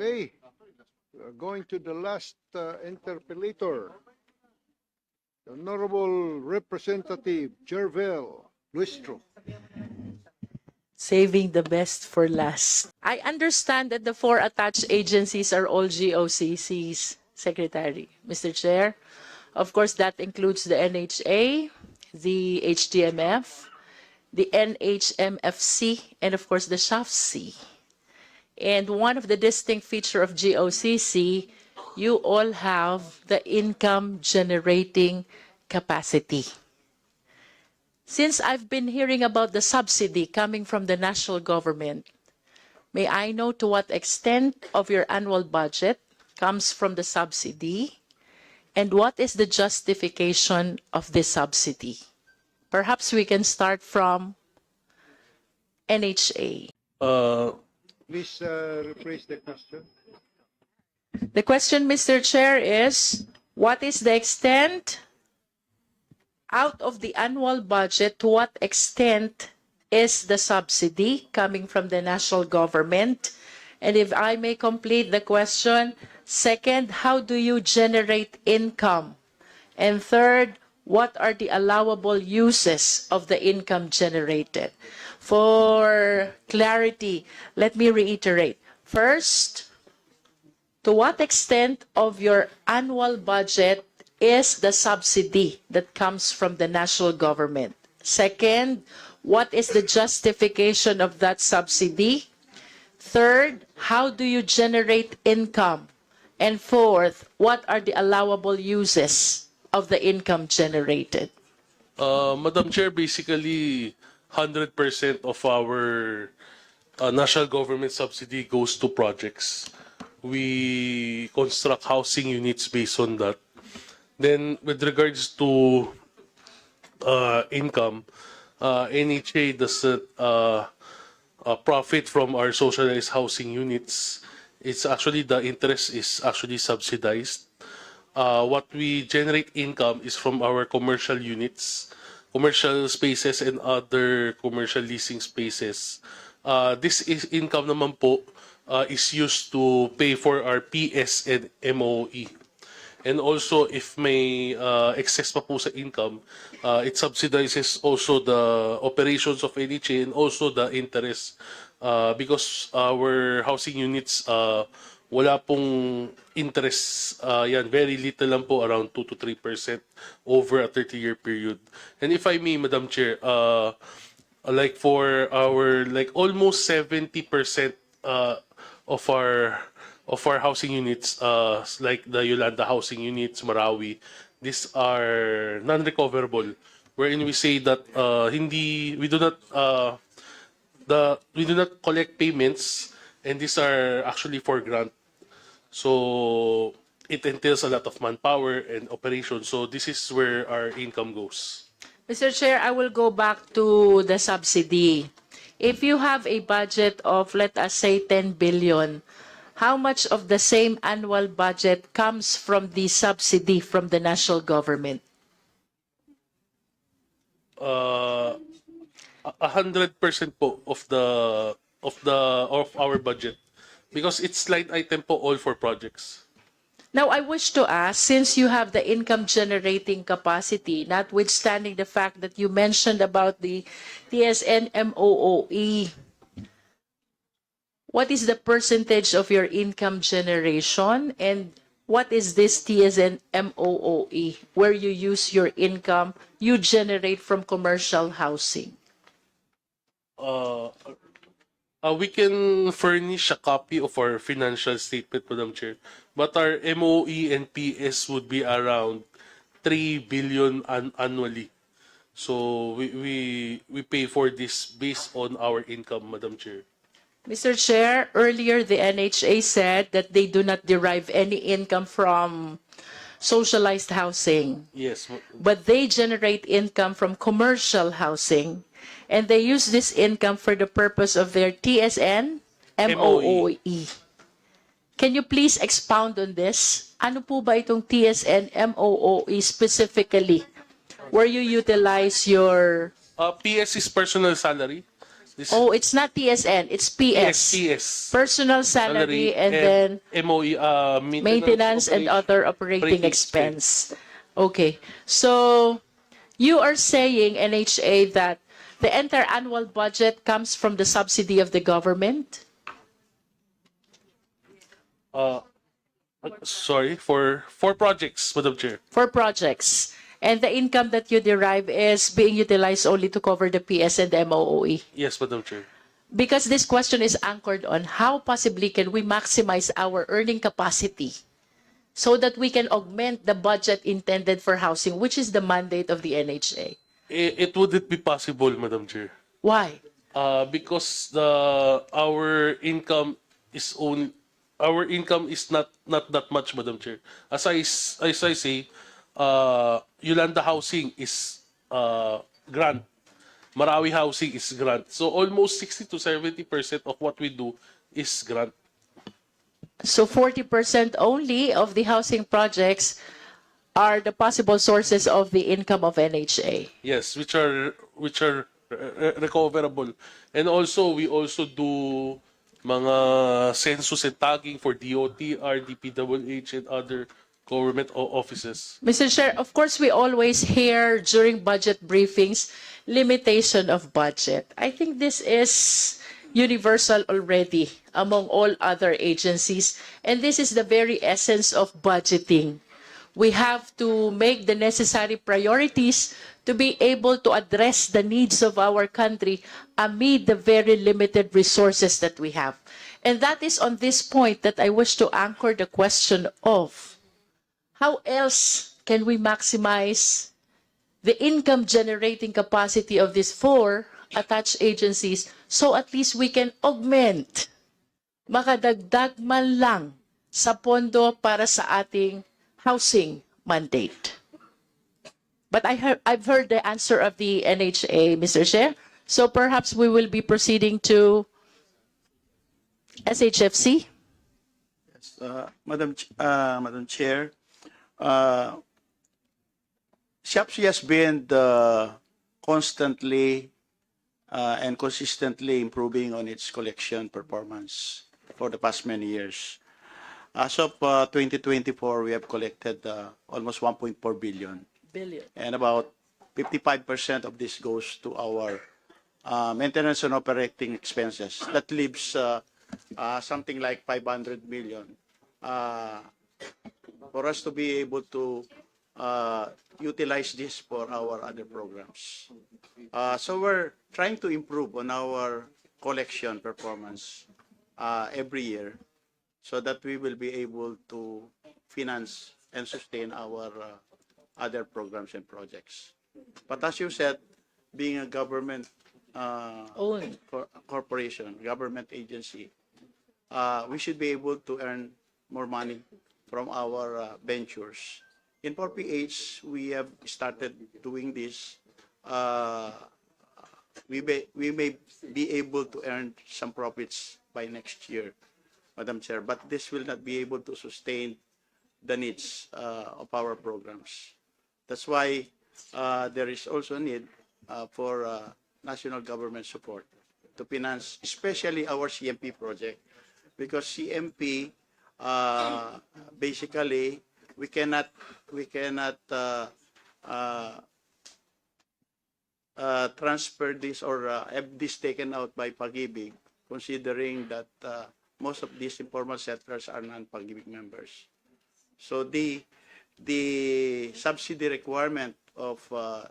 Okay. We're going to the last uh, interpellator. The Honorable Representative Jervel Luistro. saving the best for last. I understand that the four attached agencies are all GOCCs, Secretary, Mr. Chair. Of course, that includes the NHA, the HDMF, the NHMFC, and of course the SHAFC. And one of the distinct feature of GOCC, you all have the income generating capacity. Since I've been hearing about the subsidy coming from the national government, may I know to what extent of your annual budget comes from the subsidy? And what is the justification of this subsidy? Perhaps we can start from NHA. Uh, Please uh, rephrase the question. The question, Mr. Chair, is what is the extent out of the annual budget, to what extent is the subsidy coming from the national government? And if I may complete the question, second, how do you generate income? And third, what are the allowable uses of the income generated? For clarity, let me reiterate. First, to what extent of your annual budget is the subsidy that comes from the national government? Second, what is the justification of that subsidy? Third, how do you generate income? And fourth, what are the allowable uses of the income generated? uh, Madam Chair, basically 100% of our uh, national government subsidy goes to projects. We construct housing units based on that. Then, with regards to uh, income, uh, NHA does not uh, uh, profit from our socialized housing units. It's actually the interest is actually subsidized. Uh, what we generate income is from our commercial units, commercial spaces, and other commercial leasing spaces. Uh, this is income naman po uh, is used to pay for our PS and MOE. And also, if may uh, excess pa po sa income, uh, it subsidizes also the operations of NHA and also the interest uh, because our housing units, uh, wala pong interest, uh, yan, very little lang po, around 2 to 3% over a 30-year period. And if I may, Madam Chair, uh, like for our, like almost 70% uh, of our of our housing units, uh, like the Yolanda housing units, Marawi, these are non-recoverable, wherein we say that uh, hindi, we do not, uh, the we do not collect payments, and these are actually for grant. So it entails a lot of manpower and operation. So this is where our income goes. Mr. Chair, I will go back to the subsidy. If you have a budget of, let us say, 10 billion, how much of the same annual budget comes from the subsidy from the national government? uh, a a hundred percent po of the of the of our budget because it's line item po all for projects. Now, I wish to ask, since you have the income generating capacity, notwithstanding the fact that you mentioned about the TSN MOOE, E, what is the percentage of your income generation and what is this TSN MOOE E, where you use your income you generate from commercial housing? Uh, uh, we can furnish a copy of our financial statement, Madam Chair, but our MOE and PS would be around 3 billion an- annually. So we, we we pay for this based on our income, Madam Chair. Mr. Chair, earlier the NHA said that they do not derive any income from socialized housing, Yes, but they generate income from commercial housing, and they use this income for the purpose of their TSN MOOE. Can you please expound on this? Ano po ba itong TSN MOOE specifically? Where you utilize your Uh, PS is personal salary. This Oh, it's not PSN, it's PS. PS. Personal salary and then MOE, uh, maintenance and operation. other operating operating expense. Okay, so you are saying, NHA, that the entire annual budget comes from the subsidy of the government? Uh, uh, sorry, for four projects, Madam Chair. for projects. And the income that you derive is being utilized only to cover the PS and the MOOE. Yes, Madam Chair. Because this question is anchored on how possibly can we maximize our earning capacity so that we can augment the budget intended for housing, which is the mandate of the NHA. It, it wouldn't be possible, Madam Chair. Why? Uh, because the our income is only our income is not not that much, Madam Chair. As I s- as I say, uh, Yolanda Housing is uh, grant. Marawi Housing is grant. So almost 60 to 70 percent of what we do is grant. So 40% only of the housing projects are the possible sources of the income of NHA. Yes, which are which are re- recoverable. And also we also do mga census and tagging for DOT, RDPWH and other government offices. Mr. Chair, of course, we always hear during budget briefings limitation of budget. I think this is universal already among all other agencies, and this is the very essence of budgeting. We have to make the necessary priorities to be able to address the needs of our country amid the very limited resources that we have. And that is on this point that I wish to anchor the question of how else can we maximize the income generating capacity of these four attached agencies so at least we can augment, makadagdag man lang sa pondo para sa ating housing mandate. But I heard, I've heard the answer of the NHA, Mr. Chair. So perhaps we will be proceeding to SHFC. Uh, Madam, uh, Madam Chair, uh, SHAPSI has been uh, constantly uh, and consistently improving on its collection performance for the past many years. As of uh, 2024, we have collected uh, almost 1.4 billion, Billion. and about 55% of this goes to our uh, maintenance and operating expenses. That leaves uh, uh, something like 500 million uh, for us to be able to uh, utilize this for our other programs. Uh, so we're trying to improve on our collection performance uh, every year so that we will be able to finance and sustain our uh, other programs and projects. But as you said, being a government uh, Own. cor- corporation, government agency, uh, we should be able to earn more money from our uh, ventures. In 4PH, we have started doing this. Uh, we may, we may be able to earn some profits by next year, Madam Chair, but this will not be able to sustain the needs uh, of our programs. That's why uh, there is also a need uh, for uh, national government support to finance, especially our CMP project, because CMP uh, basically we cannot we cannot uh, uh, uh, transfer this or uh, have this taken out by Pag-ibig, considering that uh, most of these informal settlers are non-Pag-ibig members. So the the subsidy requirement of uh,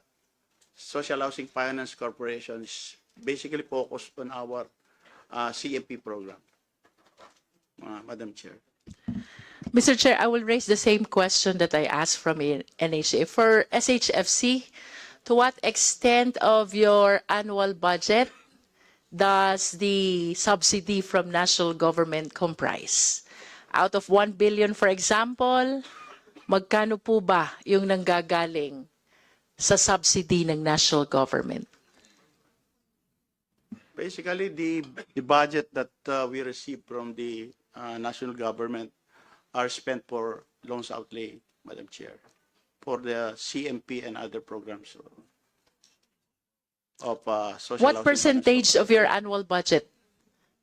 Social Housing Finance Corporation is basically focused on our uh, CMP program, uh, Madam Chair. Mr. Chair, I will raise the same question that I asked from in- NHA. For SHFC, to what extent of your annual budget does the subsidy from national government comprise? Out of 1 billion, for example, magkano po ba yung nanggagaling sa subsidy ng national government? Basically, the, the budget that uh, we receive from the uh, national government are spent for loans outlay, Madam Chair, for the CMP and other programs. of uh, social What housing percentage of your annual budget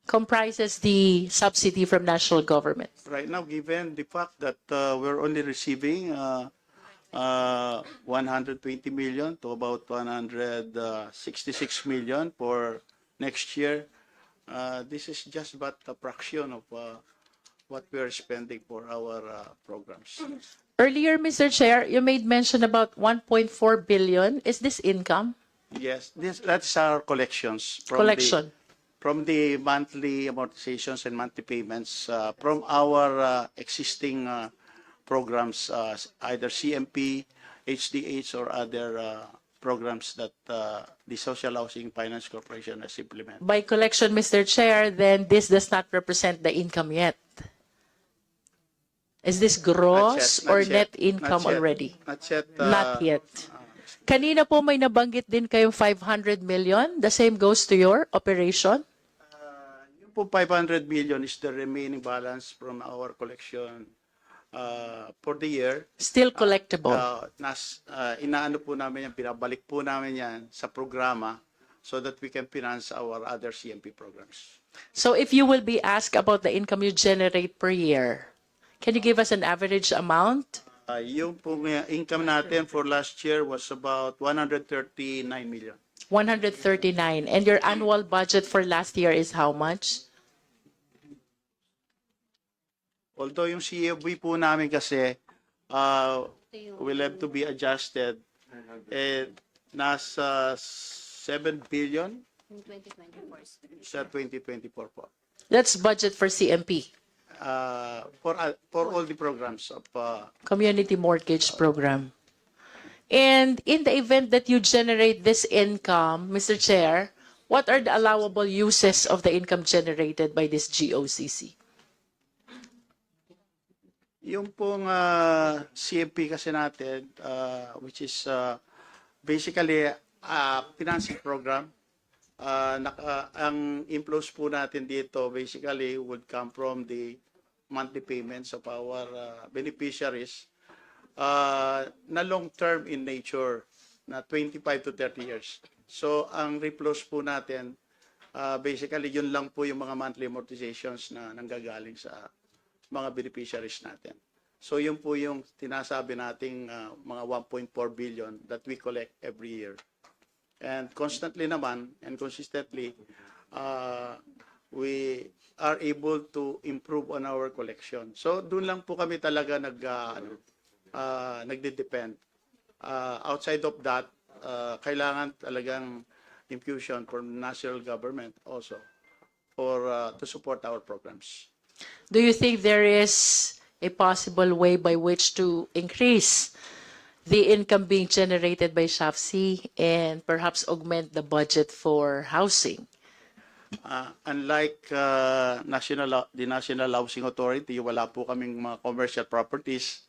comprises the subsidy from national government? Right now, given the fact that uh, we're only receiving uh, uh, 120 million to about 166 million for next year, uh, this is just but a fraction of uh, what we are spending for our uh, programs. Earlier, Mr. Chair, you made mention about 1.4 billion. Is this income? Yes, this that's our collections from Collection. the from the monthly amortizations and monthly payments uh, from our uh, existing uh, programs, uh, either CMP, HDH, or other uh, programs that uh, the Social Housing Finance Corporation has implemented. By collection, Mr. Chair, then this does not represent the income yet. Is this Not gross yet, not or yet, net not income yet, already? Not yet. uh, Not yet. Kanina po may nabanggit din kayong 500 million. The same goes to your operation? Yung po 500 million is the remaining balance from our collection uh, for the year. Still collectible. Uh, nas, uh, inaano po namin yan, pinabalik po namin yan sa programa so that we can finance our other CMP programs. So if you will be asked about the income you generate per year, can you give us an average amount? Uh, yung pong uh, income natin for last year was about 139 million. 139. And your annual budget for last year is how much? Although yung CFB po namin kasi uh, will have to be adjusted, eh, nasa 7 billion sa 2024 po. That's budget for CMP, Uh, for, uh, for all the programs of uh, Community Mortgage Program. And in the event that you generate this income, Mr. Chair, what are the allowable uses of the income generated by this GOCC? Yung pong uh, CMP kasi natin, uh, which is uh, basically a financing program, uh, naka, ang inflows po natin dito basically would come from the monthly payments of our uh, beneficiaries uh, na long term in nature, na 25 to 30 years. So ang reflows po natin, uh, basically yun lang po yung mga monthly amortizations na nanggagaling sa mga beneficiaries natin. So yun po yung tinasabi nating uh, mga 1.4 billion that we collect every year. And constantly naman and consistently, uh, we are able to improve on our collection. So doon lang po kami talaga nag uh, ano, uh, nagde-depend. Uh, outside of that, uh, kailangan talagang infusion from national government also for uh, to support our programs. Do you think there is a possible way by which to increase the income being generated by SHAFC and perhaps augment the budget for housing? Uh, unlike uh, national the National Housing Authority, wala po kaming mga commercial properties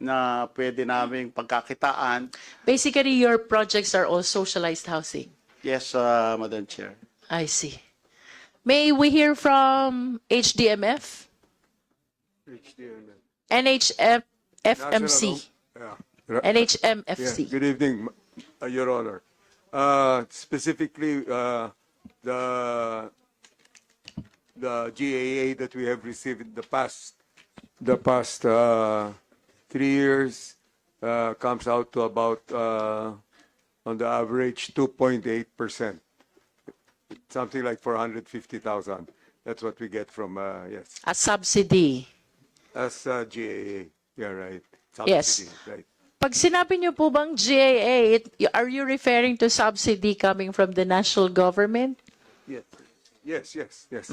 na pwede naming pagkakitaan. Basically, your projects are all socialized housing. Yes, uh, Madam Chair. I see. May we hear from HDMF? NHF, FMC, Yeah. NHMFC. Yeah, good evening, uh, Your Honor. Uh, Specifically, uh, the, the GAA that we have received in the past, the past uh, three years uh, comes out to about, uh, on the average, 2.8%. Something like 450,000. That's what we get from, uh, yes, A subsidy. as uh, GAA. Yeah, right. Yes. Subsidy, Right. Pag sinabi niyo po bang GAA, it- are you referring to subsidy coming from the national government? Yes, yes, yes, yes,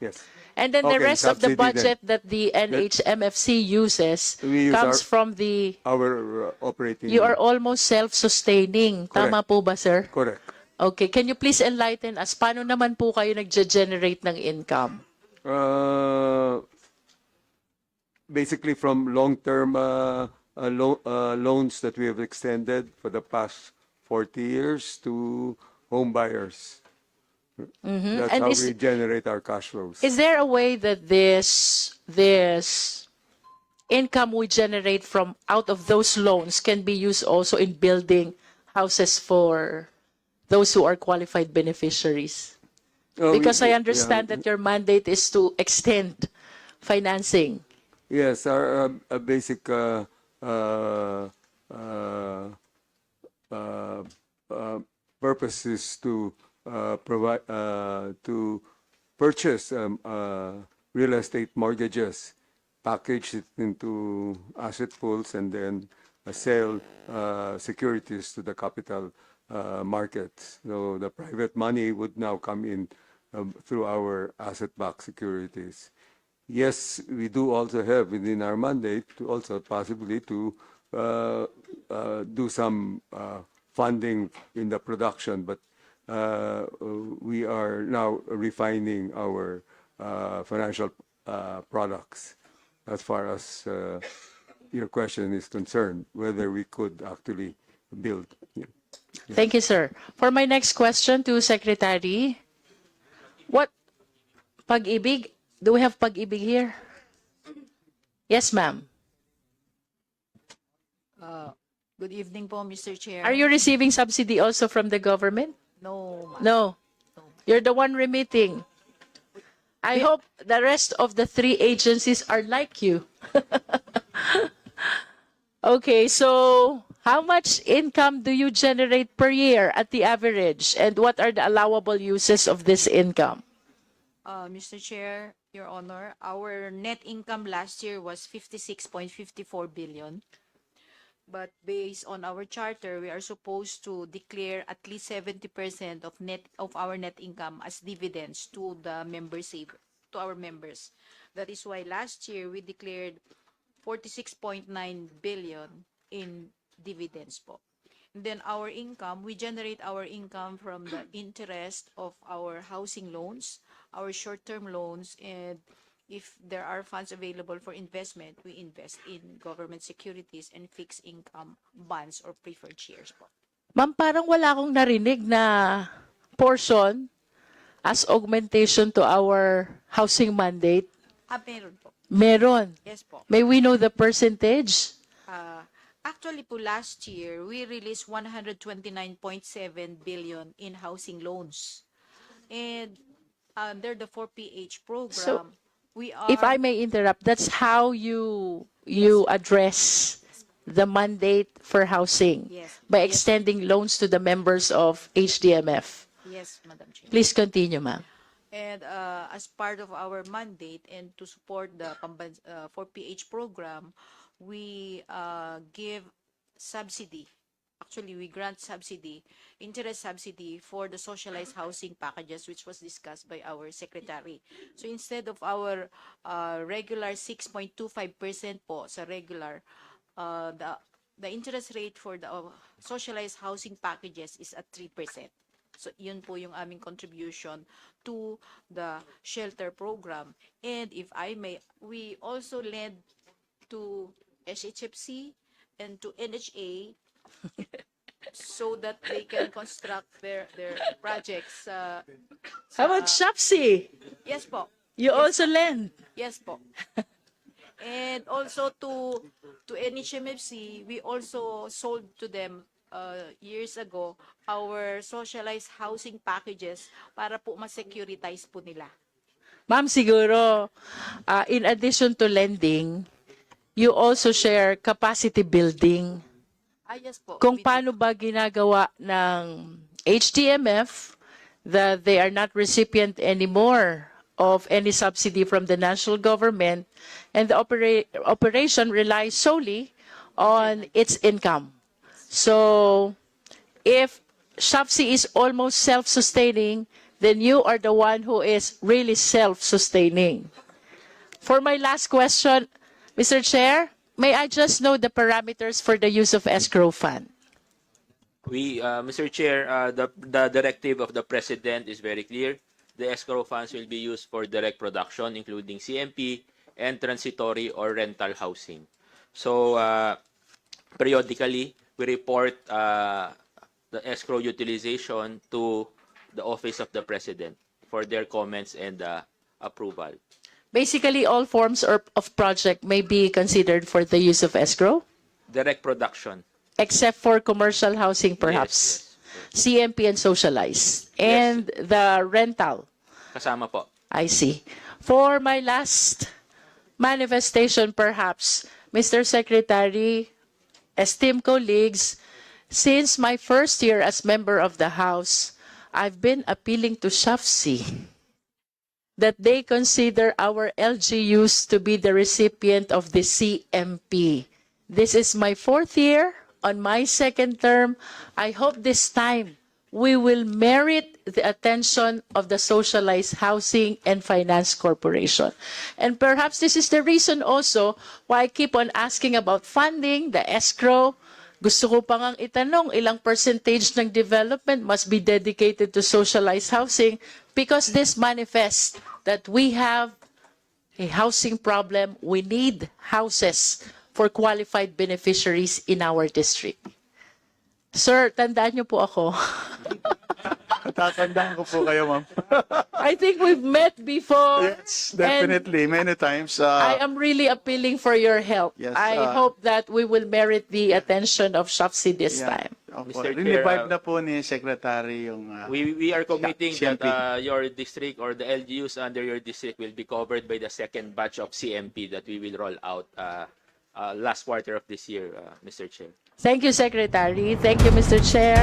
yes. And then the Okay, rest of the subsidy then. budget that the NHMFC uses We use comes our- from the, Our uh, operating. you are almost self-sustaining. Tama Correct. po ba, sir? Correct. Okay, can you please enlighten us? Paano naman po kayo nag-generate ng income? Uh, basically from long-term uh, uh, lo- uh, loans that we have extended for the past 40 years to home buyers. That's Mm-hmm. And how is- we generate our cash flows. Is there a way that this this income we generate from out of those loans can be used also in building houses for those who are qualified beneficiaries? Oh, we- Because I yeah. understand that your mandate is to extend financing. Yes, our uh, uh, basic uh, uh, uh, uh, uh, purpose is to uh, provide uh, to purchase um, uh, real estate mortgages, package it into asset pools, and then uh, sell uh, securities to the capital uh, markets. So the private money would now come in um, through our asset-backed securities. Yes, we do also have within our mandate to also possibly to uh, uh, do some uh, funding in the production, but uh, we are now refining our uh, financial uh, products as far as uh, your question is concerned, whether we could actually build. Yeah. Thank you, sir. For my next question to Secretary, what pag-ibig? Do we have pag-ibig here? Yes, ma'am. Good evening po, Mr. Chair. Are you receiving subsidy also from the government? No, ma'am. No. You're the one remitting. I hope the rest of the three agencies are like you. okay, so how much income do you generate per year at the average? And what are the allowable uses of this income? Uh, Mr. Chair, Your Honor, our net income last year was 56.54 billion. But based on our charter, we are supposed to declare at least 70% of net of our net income as dividends to the member save to our members. That is why last year we declared 46.9 billion in dividends po. And then our income, we generate our income from the interest of our housing loans, our short-term loans, and if there are funds available for investment, we invest in government securities and fixed income bonds or preferred shares po. Ma'am, parang wala akong narinig na portion as augmentation to our housing mandate. Ah, meron po. Meron. Yes po. May we know the percentage? Uh, actually po last year, we released 129.7 billion in housing loans. And under the 4PH program, are If I may interrupt, that's how you you address the mandate for housing Yes. by Yes. extending loans to the members of HDMF. Yes, Madam Chair. Please continue, ma'am. And uh, as part of our mandate and to support the Pamban- uh, 4PH program, we uh, give subsidy. Actually, we grant subsidy, interest subsidy for the socialized housing packages, which was discussed by our secretary. So instead of our uh, regular 6.25% po sa regular, uh, the the interest rate for the uh, socialized housing packages is at 3%. So, yun po yung aming contribution to the shelter program. And if I may, we also lend to SHFC and to NHA so that they can construct their their projects. Uh, How about sa- SHAPSI? Yes po. You also lend. Yes po. And also to to NHMFC, we also sold to them uh, years ago our socialized housing packages para po ma-securitize po nila. Ma'am, siguro, uh, in addition to lending, you also share capacity building. Ah, yes po. Kung paano ba ginagawa ng HTMF that they are not recipient anymore of any subsidy from the national government and the opera- operation relies solely on its income. So if SHAPSI is almost self-sustaining, then you are the one who is really self-sustaining. For my last question, Mr. Chair, may I just know the parameters for the use of escrow fund? We, uh, Mr. Chair, uh, the, the directive of the President is very clear. The escrow funds will be used for direct production, including CMP and transitory or rental housing. So, uh, periodically, we report uh, the escrow utilization to the Office of the President for their comments and uh, approval. Basically, all forms or, of project may be considered for the use of escrow, Direct production. except for commercial housing, perhaps. Yes. CMP and Socialize, and the rental. Kasama po. I see. For my last manifestation, perhaps, Mr. Secretary, esteemed colleagues, since my first year as member of the House, I've been appealing to SHAFC that they consider our LGUs to be the recipient of the CMP. This is my fourth year on my second term. I hope this time we will merit the attention of the Socialized Housing and Finance Corporation. And perhaps this is the reason also why I keep on asking about funding, the escrow. Gusto ko pa ngang itanong ilang percentage ng development must be dedicated to socialized housing because this manifests that we have a housing problem. We need houses for qualified beneficiaries in our district. Sir, tandaan niyo po ako. Tatandaan ko po kayo, ma'am. I think we've met before. Yes, definitely. Many times. Uh, I am really appealing for your help. Yes, I uh, hope that we will merit the attention of SHAFC this yeah. time. Opo. Mr. Chair, na po ni Secretary yung... uh, We we are committing CMP. that uh, your district or the LGUs under your district will be covered by the second batch of CMP that we will roll out uh, uh, last quarter of this year, uh, Mr. Chair. Thank you, Secretary. Thank you, Mr. Chair.